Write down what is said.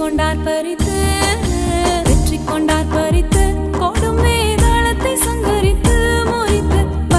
கொண்டார் பறித்து.